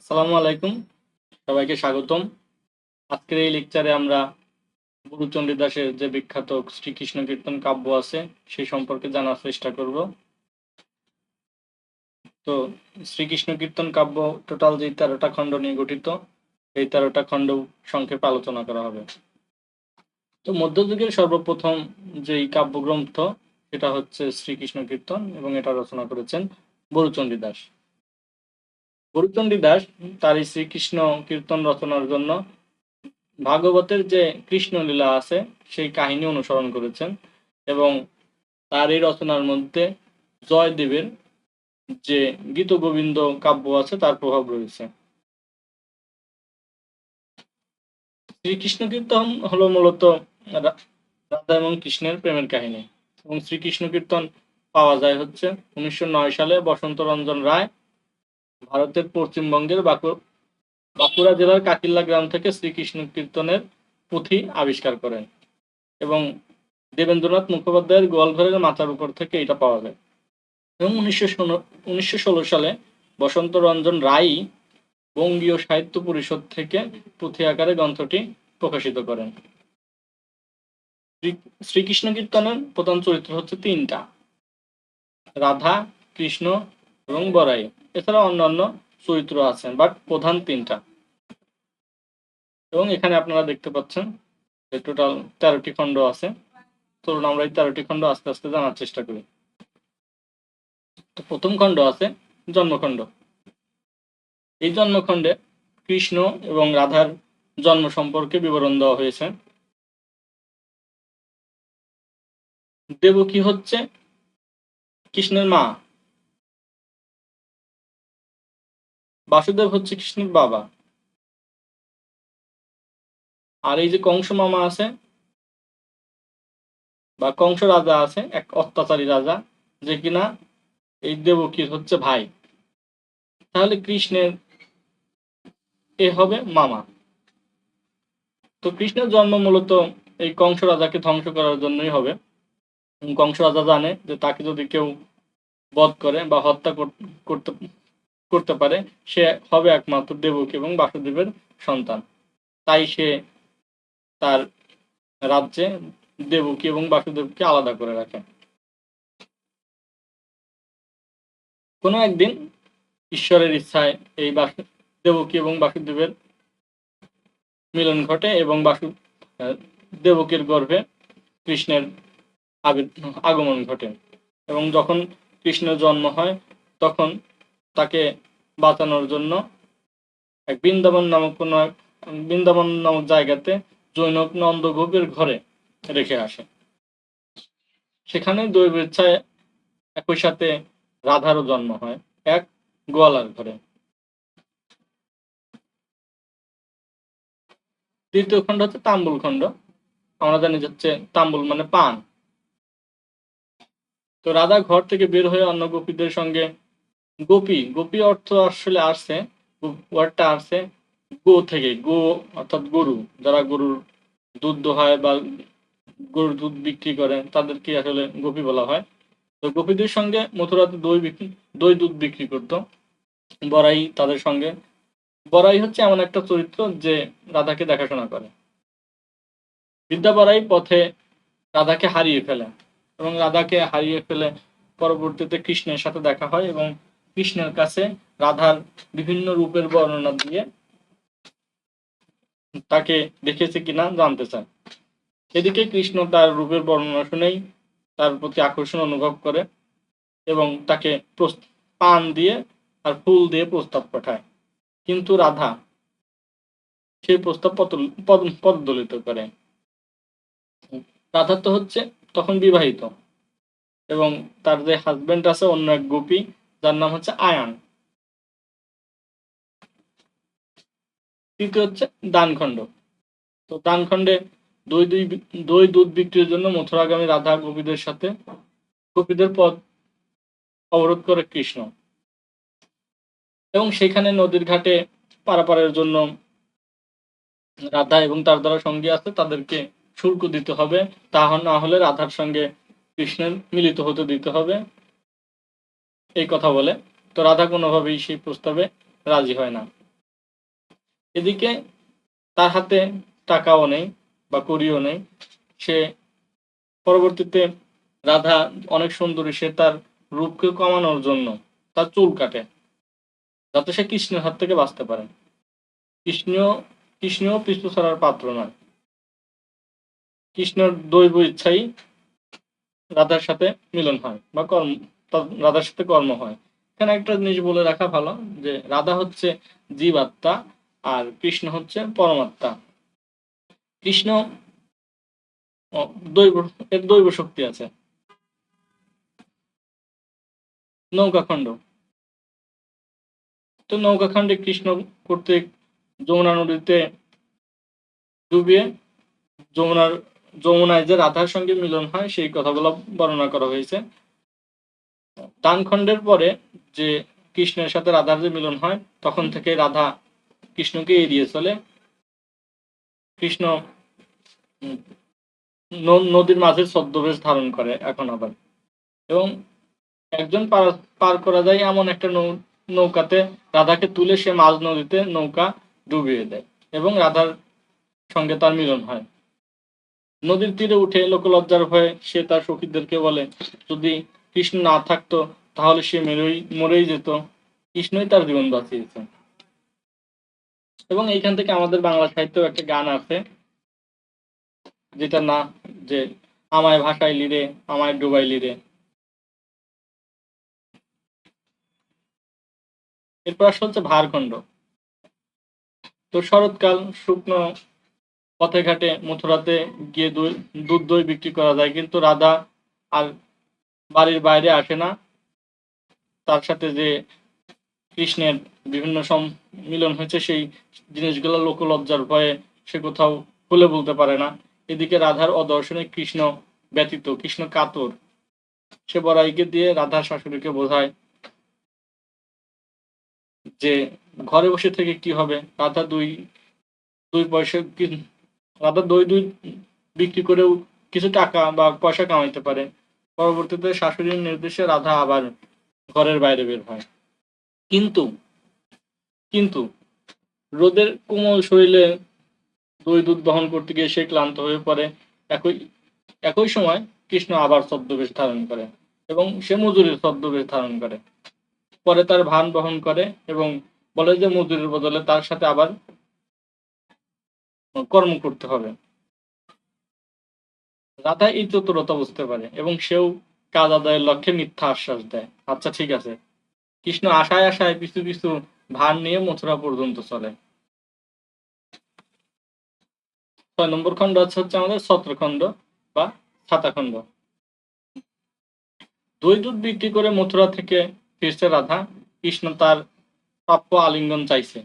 আসসালামু আলাইকুম। সবাইকে স্বাগতম। আজকের এই লেকচারে আমরা গুরুচণ্ডী দাসের যে বিখ্যাত শ্রীকৃষ্ণ কীর্তন কাব্য আছে সেই সম্পর্কে জানার চেষ্টা করব। তো শ্রীকৃষ্ণ কীর্তন কাব্য টোটাল যে তেরোটা খণ্ড নিয়ে গঠিত, এই তেরোটা খণ্ড সংক্ষেপে আলোচনা করা হবে। তো মধ্যযুগের সর্বপ্রথম যেই কাব্যগ্রন্থ, সেটা হচ্ছে শ্রীকৃষ্ণ কীর্তন এবং এটা রচনা করেছেন বরুচণ্ডী দাস গুরুচণ্ডী দাস তার শ্রীকৃষ্ণ কীর্তন রচনার জন্য ভাগবতের যে কৃষ্ণলীলা আছে, সেই কাহিনী অনুসরণ করেছেন এবং তার এই রচনার মধ্যে জয়দেবের যে গীত গোবিন্দ কাব্য আছে, তার প্রভাব রয়েছে। শ্রীকৃষ্ণ কীর্তন হলো মূলত রাধা এবং কৃষ্ণের প্রেমের কাহিনী। এবং শ্রীকৃষ্ণ কীর্তন পাওয়া যায় হচ্ছে উনিশশো নয় সালে বসন্ত রঞ্জন রায় ভারতের পশ্চিমবঙ্গের বাঁকুড়া জেলার কাকিল্লা গ্রাম থেকে শ্রীকৃষ্ণ কীর্তনের পুঁথি আবিষ্কার করেন এবং দেবেন্দ্রনাথ মুখোপাধ্যায়ের গোয়ালঘরের মাথার উপর থেকে এটা পাওয়া যায়। এবং উনিশশো সালে বসন্ত রঞ্জন রায় বঙ্গীয় সাহিত্য পরিষদ থেকে পুঁথি আকারে গ্রন্থটি প্রকাশিত করেন। শ্রী- শ্রীকৃষ্ণ কীর্তনের প্রধান চরিত্র হচ্ছে তিনটা, রাধা, কৃষ্ণ এবং বরাই। এছাড়া অন্যান্য চরিত্র আছেন বাট প্রধান তিনটা। এবং এখানে আপনারা দেখতে পাচ্ছেন যে টোটাল তেরোটি খণ্ড আছে। চলুন আমরা এই তেরোটি খণ্ড আস্তে আস্তে জানার চেষ্টা করি। প্রথম খণ্ড আছে জন্মখণ্ড। এই জন্মখণ্ডে কৃষ্ণ এবং রাধার জন্ম সম্পর্কে বিবরণ দেওয়া হয়েছে। দেবকী হচ্ছে কৃষ্ণের মা। বাসুদেব হচ্ছে কৃষ্ণের বাবা। আর এই যে কংস মামা আছে, বা কংস রাজা আছে, এক অত্যাচারী রাজা, যে কিনা এই দেবকীর হচ্ছে ভাই। তাহলে কৃষ্ণের এ হবে মামা। তো কৃষ্ণের জন্ম মূলত এই কংস রাজাকে ধ্বংস করার জন্যই হবে। কংস রাজা জানে যে তাকে যদি কেউ বধ করে বা হত্যা কর- করতে করতে পারে, সে হবে একমাত্র দেবকী এবং বাসুদেবের সন্তান। তাই সে তার রাজ্যে দেবকী এবং বাসুদেবকে আলাদা করে রাখে। কোনো একদিন ঈশ্বরের ইচ্ছায় এই বাসু, দেবকী এবং বাসুদেবের মিলন ঘটে এবং বাসু দেবকীর গর্ভে কৃষ্ণের আগমন ঘটে। এবং যখন কৃষ্ণের জন্ম হয়, তখন তাকে বাঁচানোর জন্য এক বৃন্দাবন নামক কোনো এক, বৃন্দাবন নামক জায়গাতে জৈনক নন্দগোপের ঘরে রেখে আসে। সেখানে দৈব ইচ্ছায় একই সাথে রাধারও জন্ম হয় এক গোয়ালার ঘরে। দ্বিতীয় খণ্ড হচ্ছে তাম্বুল খণ্ড। আমরা জানি হচ্ছে তাম্বুল মানে পান। তো রাধা ঘর থেকে বের হয়ে অন্য গোপীদের সঙ্গে গোপী গোপী অর্থ আসলে আসছে ওয়ার্ডটা আসছে গো থেকে, গো অর্থাৎ গরু। যারা গরুর দুধ দোহায় বা গরুর দুধ বিক্রি করে, তাদেরকে আসলে গোপী বলা হয়। তো গোপীদের সঙ্গে মথুরাতে দই বিক্রি, দই দুধ বিক্রি করতো। বড়াই তাদের সঙ্গে। বড়াই হচ্ছে এমন একটা চরিত্র যে রাধাকে দেখাশোনা করে। বিদ্যা বড়াই পথে রাধাকে হারিয়ে ফেলে এবং রাধাকে হারিয়ে ফেলে পরবর্তীতে কৃষ্ণের সাথে দেখা হয় এবং কৃষ্ণের কাছে রাধার বিভিন্ন রূপের বর্ণনা দিয়ে তাকে দেখেছে কিনা জানতে চায়। এদিকে কৃষ্ণ তার রূপের বর্ণনা শুনেই তার প্রতি আকর্ষণ অনুভব করে এবং তাকে পান দিয়ে আর ফুল দিয়ে প্রস্তাব পাঠায়। কিন্তু রাধা সেই প্রস্তাব পদদলিত করে। রাধা তো হচ্ছে তখন বিবাহিত এবং তার যে হাজবেন্ড আছে অন্য এক গোপী যার নাম হচ্ছে আয়ান। তৃতীয় হচ্ছে দানখণ্ড। তো দানখণ্ডে দই দুই দই দুধ বিক্রির জন্য মথুরাগামী রাধা গোপীদের সাথে গোপীদের পথ অবরোধ করে কৃষ্ণ। এবং সেখানে নদীর ঘাটে পারাপারের জন্য রাধা এবং তার দ্বারা সঙ্গী আছে, তাদেরকে শুল্ক দিতে হবে। তা না হলে রাধার সঙ্গে কৃষ্ণের মিলিত হতে দিতে হবে। এই কথা বলে। তো রাধা কোনোভাবেই সেই প্রস্তাবে রাজি হয় না। এদিকে তার হাতে টাকাও নেই বা করিও নেই। সে পরবর্তীতে রাধা অনেক সুন্দরী, সে তার রূপকে কমানোর জন্য তার চুল কাটে, যাতে সে কৃষ্ণের হাত থেকে বাঁচতে পারে। কৃষ্ণ কৃষ্ণও পিছু ছাড়ার পাত্র নয়। কৃষ্ণর দৈব ইচ্ছাই রাধার সাথে মিলন হয় বা কর্ম রাধার সাথে কর্ম হয়। এখানে একটা জিনিস বলে রাখা ভালো, যে রাধা হচ্ছে জীবাত্মা আর কৃষ্ণ হচ্ছে পরমাত্মা। কৃষ্ণ দৈব, এর দৈব শক্তি আছে। নৌকাখণ্ড তো নৌকাখণ্ডে কৃষ্ণ কর্তৃক যমুনা নদীতে ডুবিয়ে যমুনার, যমুনায় যে রাধার সঙ্গে মিলন হয়, সেই কথাগুলো বর্ণনা করা হয়েছে। দানখণ্ডের পরে যে কৃষ্ণের সাথে রাধার যে মিলন হয়, তখন থেকে রাধা কৃষ্ণকে এড়িয়ে চলে। কৃষ্ণ নদীর মাঝে ছদ্মবেশ ধারণ করে এখন আবার। এবং একজন পার করা যায় এমন একটা নৌকাতে। রাধাকে তুলে সে মাঝ নদীতে নৌকা ডুবিয়ে দেয় এবং রাধার সঙ্গে তার মিলন হয়। নদীর তীরে উঠে লোকলজ্জার ভয়ে সে তার সখীদেরকে বলে, যদি কৃষ্ণ না থাকতো, তাহলে সে মেরেই, মরেই যেত। কৃষ্ণই তার জীবন বাঁচিয়েছে এবং এইখান থেকে আমাদের বাংলা সাহিত্যেও একটা গান আছে যেটা না যে, আমায় ভাষায় লিরে, আমায় ডুবাই লিরে। এরপর আসলে হচ্ছে ভারখণ্ড। তো শরৎকাল, শুকনো পথে ঘাটে মথুরাতে গিয়ে দুধ দই বিক্রি করা যায়, কিন্তু রাধা আর বাড়ির বাইরে আসে না। তার সাথে যে কৃষ্ণের বিভিন্ন সম্মিলন হয়েছে, সেই জিনিসগুলো লোকলজ্জার ভয়ে সে কোথাও খুলে বলতে পারে না। এদিকে রাধার অদর্শনে কৃষ্ণ ব্যতীত, কৃষ্ণ কাতর। সে বড়াইকে দিয়ে রাধার শাশুড়িকে বোঝায় যে ঘরে বসে থেকে কি হবে? রাধা দুই দুই পয়সা রাধা দই দুই বিক্রি করেও কিছু টাকা বা পয়সা কামাইতে পারে। পরবর্তীতে শাশুড়ির নির্দেশে রাধা আবার ঘরের বাইরে বের হয়। কিন্তু কিন্তু রোদের কোমল শরীরে দই দুধ বহন করতে গিয়ে সে ক্লান্ত হয়ে পড়ে। একই একই সময় কৃষ্ণ আবার ছদ্মবেশ ধারণ করে এবং সে মজুরির ছদ্মবেশ ধারণ করে। পরে তার ভান বহন করে এবং বলে যে মজুরির বদলে তার সাথে আবার কর্ম করতে হবে। রাধা এই চতুরতা বুঝতে পারে এবং সেও কাজ আদায়ের লক্ষ্যে মিথ্যা আশ্বাস দেয়। আচ্ছা ঠিক আছে। কৃষ্ণ আশায় আশায় পিছু পিছু ভার নিয়ে মথুরা পর্যন্ত চলে। ছয় নম্বর খণ্ড আছে হচ্ছে আমাদের ছত্রখণ্ড বা ছাতাখণ্ড দই দুধ বিক্রি করে মথুরা থেকে ফিরছে রাধা। কৃষ্ণ তার প্রাপ্য আলিঙ্গন চাইছে।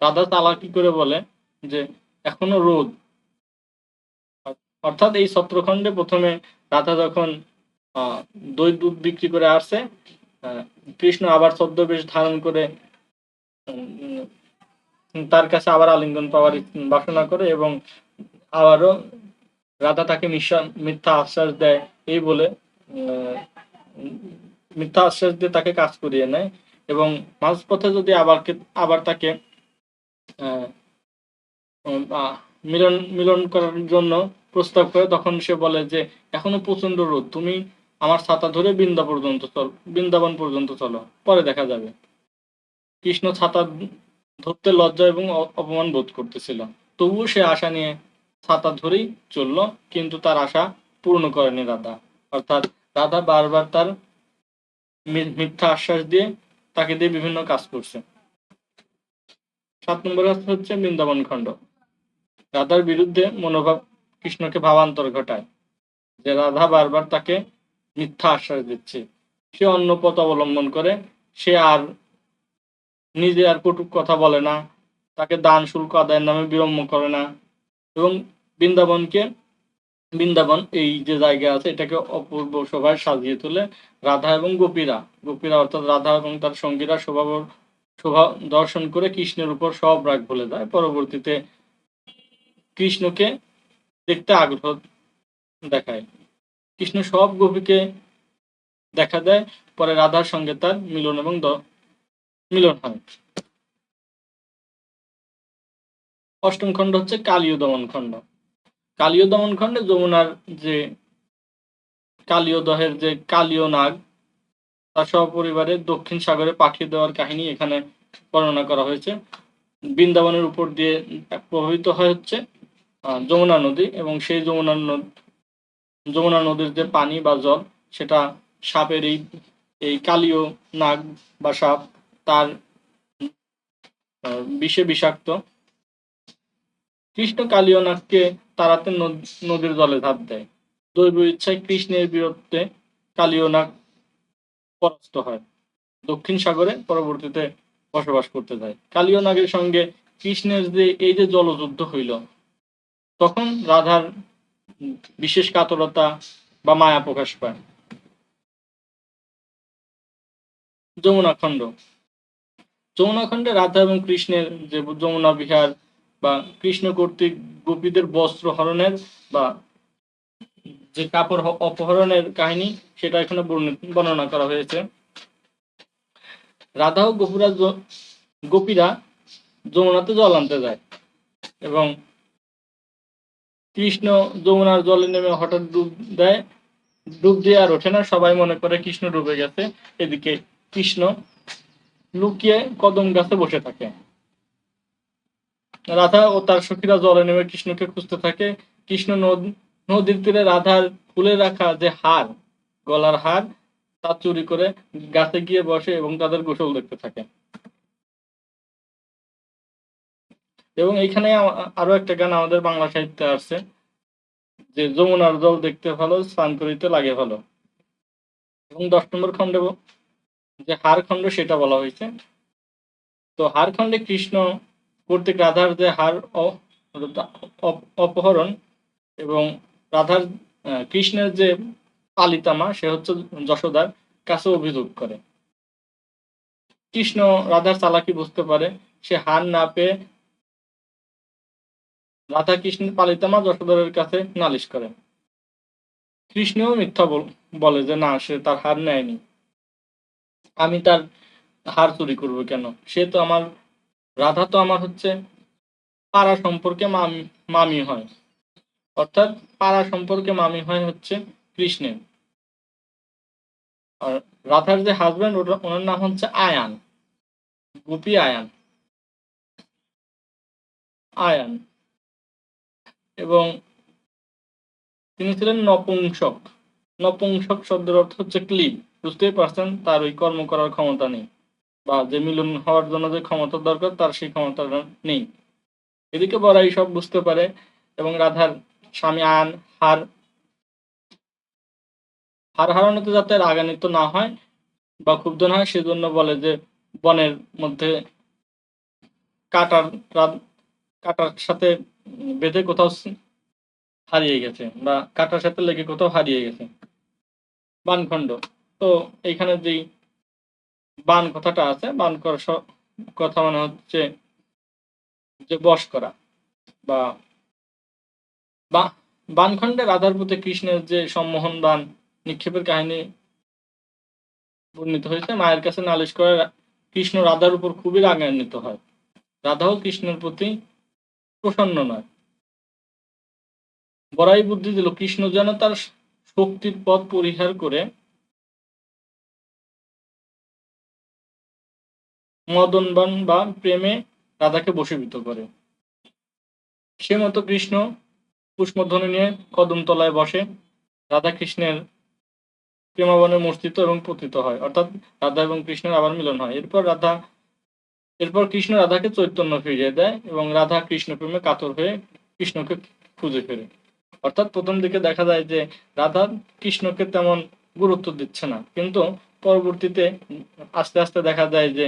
রাধা চালাকি করে বলে যে, এখনও রোদ অর্থাৎ এই সত্রখণ্ডে প্রথমে রাধা যখন দই দুধ বিক্রি করে আসছে কৃষ্ণ আবার ছদ্মবেশ ধারণ করে তার কাছে আবার আলিঙ্গন পাওয়ার বাসনা করে এবং আবারও রাধা তাকে মিথ্যা আশ্বাস দেয় এই বলে মিথ্যা আশ্বাস দিয়ে তাকে কাজ করিয়ে নেয় এবং মাঝপথে যদি আবার আবার তাকে মিলন মিলন করার জন্য প্রস্তাব করে তখন সে বলে যে, এখনও প্রচণ্ড রোদ, তুমি আমার ছাতা ধরে বৃন্দা পর্যন্ত চল, বৃন্দাবন পর্যন্ত চলো, পরে দেখা যাবে। কৃষ্ণ ছাতা ধরতে লজ্জা এবং অপমান বোধ করতেছিল। তবুও সে আশা নিয়ে ছাতা ধরেই চলল, কিন্তু তার আশা পূর্ণ করেনি রাধা। অর্থাৎ রাধা বারবার তার মিথ্যা আশ্বাস দিয়ে তাকে দিয়ে বিভিন্ন কাজ করছে। সাত নম্বর হচ্ছে বৃন্দাবন খণ্ড। রাধার বিরুদ্ধে মনোভাব কৃষ্ণকে ভাবান্তর ঘটায়। যে রাধা বারবার তাকে মিথ্যা আশ্বাস দিচ্ছে। সে অন্য পথ অবলম্বন করে। সে আর নিজে আর কটুক কথা বলে না। তাকে দান শুল্ক আদায়ের নামে বিড়ম্ব করে না। এবং বৃন্দাবনকে, বৃন্দাবন এই যে জায়গা আছে, এটাকে অপূর্ব শোভায় সাজিয়ে তোলে রাধা এবং গোপীরা। গোপীরা অর্থাৎ রাধা এবং তার সঙ্গীরা শোভা শোভা দর্শন করে কৃষ্ণের উপর সব রাগ ভুলে যায়। পরবর্তীতে কৃষ্ণকে দেখতে আগ্রহ দেখায়। কৃষ্ণ সব গোপীকে দেখা দেয়, পরে রাধার সঙ্গে তার মিলন এবং মিলন হয়। অষ্টম খণ্ড হচ্ছে কালীয় দমন খণ্ড। কালীয় দমন খণ্ডে যমুনার যে কালীয় দহের যে কালীয় নাগ, তার সপরিবারে দক্ষিণ সাগরে পাঠিয়ে দেওয়ার কাহিনী এখানে বর্ণনা করা হয়েছে। বৃন্দাবনের উপর দিয়ে প্রভাবিত হয় হচ্ছে। যমুনা নদী এবং সেই যমুনা নদ, যমুনা নদীর যে পানি বা জল, সেটা সাপের এই এই কালীয় নাগ বা সাপ তার বিষে বিষাক্ত। কৃষ্ণ কালীয় নাগকে তাড়াতে নদ- নদীর জলে ধাপ দেয়। দৈব ইচ্ছায় কৃষ্ণের বিরুদ্ধে কালীয় নাগ পরাস্ত হয়। দক্ষিণ সাগরে পরবর্তীতে বসবাস করতে যায়। কালীয় নাগের সঙ্গে কৃষ্ণের যে, এই যে জলযুদ্ধ হইল তখন রাধার বিশেষ কাতরতা বা মায়া প্রকাশ পায়। যমুনা খণ্ড। যমুনা খণ্ডে রাধা এবং কৃষ্ণের যে যমুনা বিহার বা কৃষ্ণ কর্তৃক গোপীদের বস্ত্র হরণের বা যে কাপড় অপহরণের কাহিনী, সেটা এখানে বর্ণি- বর্ণনা করা হয়েছে। রাধা ও গোপুরা গোপীরা যমুনাতে জল আনতে যায় এবং কৃষ্ণ যমুনার জলে নেমে হঠাৎ ডুব দেয়। ডুব দিয়ে আর ওঠে না, সবাই মনে করে কৃষ্ণ ডুবে গেছে। এদিকে কৃষ্ণ লুকিয়ে কদম গাছে বসে থাকে। রাধা ও তার সখীরা জলে নেমে কৃষ্ণকে খুঁজতে থাকে। কৃষ্ণ নদ- নদীর তীরে রাধার ফুলে রাখা যে হার, গলার হার, তা চুরি করে গাছে গিয়ে বসে এবং তাদের গোসল দেখতে থাকে। এবং এইখানে আরও একটা গান আমাদের বাংলা সাহিত্যে আছে যে যমুনার জল দেখতে ভালো, স্নান করিতে লাগে ভালো। এবং দশ নম্বর খণ্ডে যে হার খণ্ড সেটা বলা হয়েছে। তো হার খণ্ডে কৃষ্ণ কর্তৃক রাধার যে হার অপহরণ এবং রাধার কৃষ্ণের যে পালিতামা, সে হচ্ছে যশোদার কাছে অভিযোগ করে। কৃষ্ণ রাধার চালাকি বুঝতে পারে, সে হার না পেয়ে রাধা কৃষ্ণের পালিতামা যশোদরের কাছে নালিশ করে। কৃষ্ণও মিথ্যা বল- যে, না, সে তার হার নেয়নি। আমি তার হার চুরি করব কেন? সে তো আমার রাধা তো আমার হচ্ছে পাড়া সম্পর্কে মামি হয়। অর্থাৎ পাড়া সম্পর্কে মামি হয় হচ্ছে কৃষ্ণের। আর রাধার যে হাজবেন্ড ওটা ওনার নাম হচ্ছে আয়ান। গোপী আয়ান। আয়ান। এবং তিনি ছিলেন নপুংসক। নপুংসক শব্দের অর্থ হচ্ছে ক্লিব বুঝতেই পারছেন, তার ওই কর্ম করার ক্ষমতা নেই বা যে মিলন হওয়ার জন্য যে ক্ষমতা দরকার, তার সেই ক্ষমতা নেই। এদিকে বড়াই সব বুঝতে পারে এবং রাধার স্বামী আয়ান হার হার হারানোতে যাতে রাগান্বিত না হয় বা ক্ষুব্ধ না হয়, সেজন্য বলে যে বনের মধ্যে কাটার কাটার সাথে বেঁধে কোথাও হারিয়ে গেছে বা কাটার সাথে লেগে কোথাও হারিয়ে গেছে। বানখণ্ড। তো এইখানে যেই বান কথাটা আছে, বান কথা মানে হচ্ছে যে বশ করা বা বা- বানখণ্ডে রাধার প্রতি কৃষ্ণের যে সম্মোহন বান নিক্ষেপের কাহিনী বর্ণিত হয়েছে, মায়ের কাছে নালিশ করে কৃষ্ণ রাধার উপর খুবই রাগান্বিত হয়। রাধাও কৃষ্ণের প্রতি প্রসন্ন নয়। বড়াই বুদ্ধি দিল, কৃষ্ণ যেন তার শক্তির পথ পরিহার করে মদনবান বা প্রেমে রাধাকে বশীভূত করে। সে মতো কৃষ্ণ পুষ্পধ্বনি নিয়ে কদম তলায় বসে রাধা কৃষ্ণের প্রেমাবনে মূর্তিত এবং পতিত হয়। অর্থাৎ রাধা এবং কৃষ্ণের আবার মিলন হয়। এরপর রাধা এরপর কৃষ্ণ রাধাকে চৈতন্য ফিরিয়ে দেয় এবং রাধা কৃষ্ণ প্রেমে কাতর হয়ে কৃষ্ণকে খুঁজে ফেরে। অর্থাৎ প্রথম দিকে দেখা যায় যে রাধা কৃষ্ণকে তেমন গুরুত্ব দিচ্ছে না। কিন্তু পরবর্তীতে আস্তে আস্তে দেখা যায় যে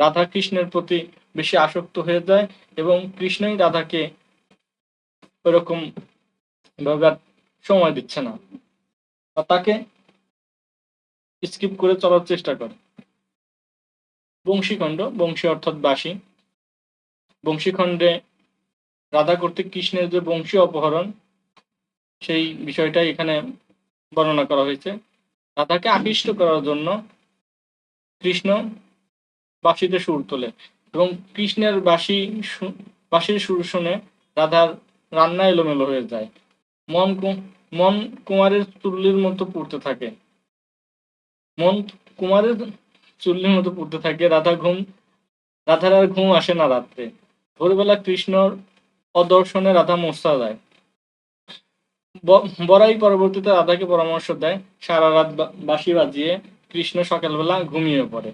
রাধা কৃষ্ণের প্রতি বেশি আসক্ত হয়ে যায় এবং কৃষ্ণই রাধাকে ওইরকম ভাবে সময় দিচ্ছে না। তাকে স্কিপ করে চলার চেষ্টা করে। বংশীখণ্ড, বংশী অর্থাৎ বাসী। বংশীখণ্ডে রাধা কর্তৃক কৃষ্ণের যে বংশী অপহরণ, সেই বিষয়টাই এখানে বর্ণনা করা হয়েছে। রাধাকে আকৃষ্ট করার জন্য কৃষ্ণ বাঁশিতে সুর তোলে এবং কৃষ্ণের বাঁশি বাঁশির সুর শুনে রাধার রান্না এলোমেলো হয়ে যায়। মন মন কুমারের চুল্লির মতো পড়তে থাকে। মন কুমারের চুল্লির মতো পড়তে থাকে। রাধা ঘুম, রাধার আর ঘুম আসে না রাত্রে। ভোরবেলা কৃষ্ণর অদর্শনে রাধা মোস্তা দেয় ব- বড়াই পরবর্তীতে রাধাকে পরামর্শ দেয়, সারা রাত বাঁশি বাজিয়ে কৃষ্ণ সকালবেলা ঘুমিয়ে পড়ে।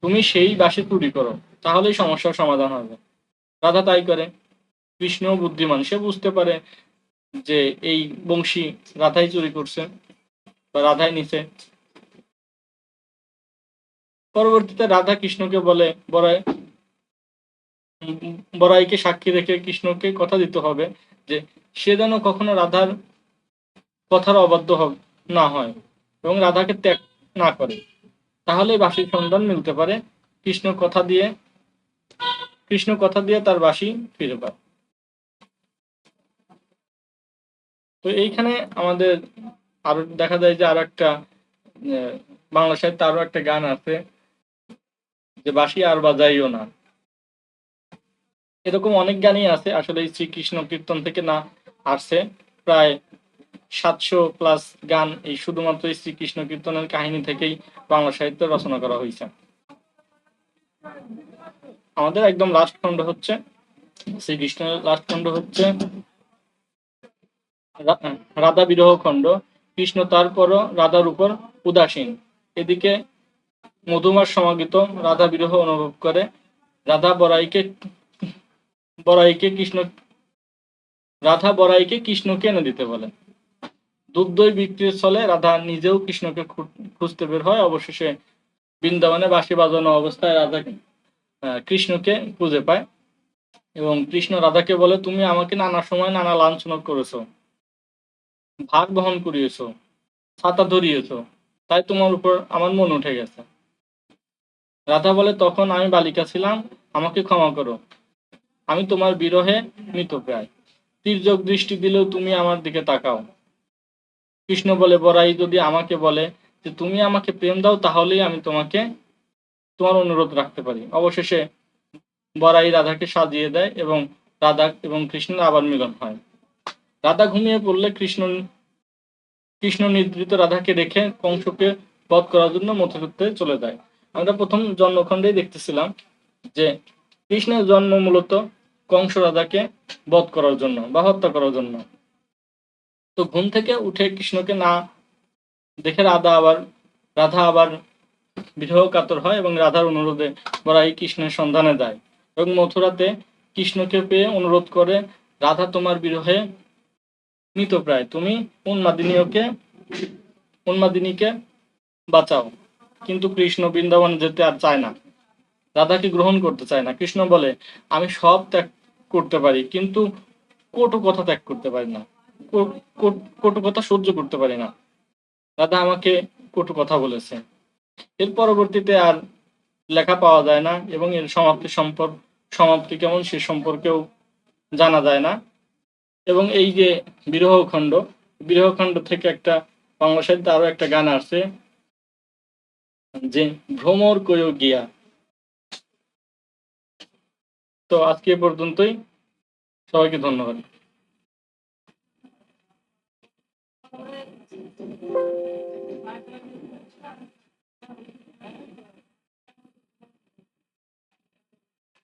তুমি সেই বাঁশি চুরি করো, তাহলেই সমস্যার সমাধান হবে। রাধা তাই করে। কৃষ্ণ বুদ্ধিমান, সে বুঝতে পারে যে এই বংশী রাধাই চুরি করছে বা রাধাই নিছে। পরবর্তীতে রাধা কৃষ্ণকে বলে, বড়াই, বড়াইকে সাক্ষী রেখে কৃষ্ণকে কথা দিতে হবে যে, সে যেন কখনো রাধার কথার অবাধ্য না হয় এবং রাধাকে ত্যাগ না করে। তাহলে বাঁশির সন্ধান মিলতে পারে। কৃষ্ণ কথা দিয়ে, কৃষ্ণ কথা দিয়ে তার বাসি ফিরে পায়। তো এইখানে আমাদের আরও দেখা যায় যে আরও একটা বাংলা সাহিত্যে আরও একটা গান আছে। যে বাঁশি আর বাজাইও না। এরকম অনেক গানই আছে, আসলে এই শ্রীকৃষ্ণ কীর্তন থেকে না আসছে। প্রায় সাতশো প্লাস গান এই শুধুমাত্র এই শ্রীকৃষ্ণ কীর্তনের কাহিনী থেকেই বাংলা সাহিত্য রচনা করা হয়েছে। আমাদের একদম লাস্ট খণ্ড হচ্ছে, শ্রীকৃষ্ণের লাস্ট খণ্ড হচ্ছে রাধা বিরহ খণ্ড। কৃষ্ণ তারপরও রাধার উপর উদাসীন। এদিকে মধুমার সমাগত, রাধা বিরহ অনুভব করে। রাধা বড়াইকে বড়াইকে কৃষ্ণ, রাধা বড়াইকে কৃষ্ণকে এনে দিতে বলে। দুধ দই বিক্রির ছলে রাধা নিজেও কৃষ্ণকে খুঁজতে বের হয়। অবশেষে বৃন্দাবনে বাঁশি বাজানো অবস্থায় রাধা কৃষ্ণকে খুঁজে পায় এবং কৃষ্ণ রাধাকে বলে, তুমি আমাকে নানা সময় নানা লাঞ্ছনা করেছ, ভাগ বহন করিয়েছো, ছাতা ধরিয়েছো, তাই তোমার উপর আমার মন উঠে গেছে। রাধা বলে, তখন আমি বালিকা ছিলাম, আমাকে ক্ষমা করো। আমি তোমার বিরহে মৃতপ্রায়। তীর্যক দৃষ্টি দিলেও তুমি আমার দিকে তাকাও। কৃষ্ণ বলে বরাই যদি আমাকে বলে যে তুমি আমাকে প্রেম দাও, তাহলেই আমি তোমাকে, তোমার অনুরোধ রাখতে পারি। অবশেষে বরাই রাধাকে সাজিয়ে দেয় এবং রাধা এবং কৃষ্ণের আবার মিলন হয়। রাধা ঘুমিয়ে পড়লে কৃষ্ণ কৃষ্ণ নিদ্রিত রাধাকে রেখে কংসকে বধ করার জন্য মথুরাতে চলে যায়। আমরা প্রথম জন্মখণ্ডেই দেখতেছিলাম যে কৃষ্ণের জন্ম মূলত কংস রাধাকে বধ করার জন্য বা হত্যা করার জন্য। তো ঘুম থেকে উঠে কৃষ্ণকে না দেখে রাধা আবার রাধা আবার বিরহ কাতর হয় এবং রাধার অনুরোধে বড়াই কৃষ্ণের সন্ধানে যায় এবং মথুরাতে কৃষ্ণকে পেয়ে অনুরোধ করে, রাধা, তোমার বিরহে মৃতপ্রায় তুমি উন্মাদিনীয়কে, উন্মাদিনীকে বাঁচাও। কিন্তু কৃষ্ণ বৃন্দাবন যেতে আর চায় না। রাধাকে গ্রহণ করতে চায় না। কৃষ্ণ বলে, আমি সব ত্যাগ করতে পারি, কিন্তু কটু কথা ত্যাগ করতে পারি না। কটু কথা সহ্য করতে পারি না। রাধা আমাকে কটু কথা বলেছে। এর পরবর্তীতে আর লেখা পাওয়া যায় না এবং এর সমাপ্তি সম্পর্ক সমাপ্তি কেমন সে সম্পর্কেও জানা যায় না। এবং এই যে বিরহ খণ্ড বিরহ থেকে একটা বাংলা সাহিত্যে আরও একটা গান আছে যে ভ্রমর কয়ো গিয়া। তো আজকে পর্যন্তই। সবাইকে ধন্যবাদ।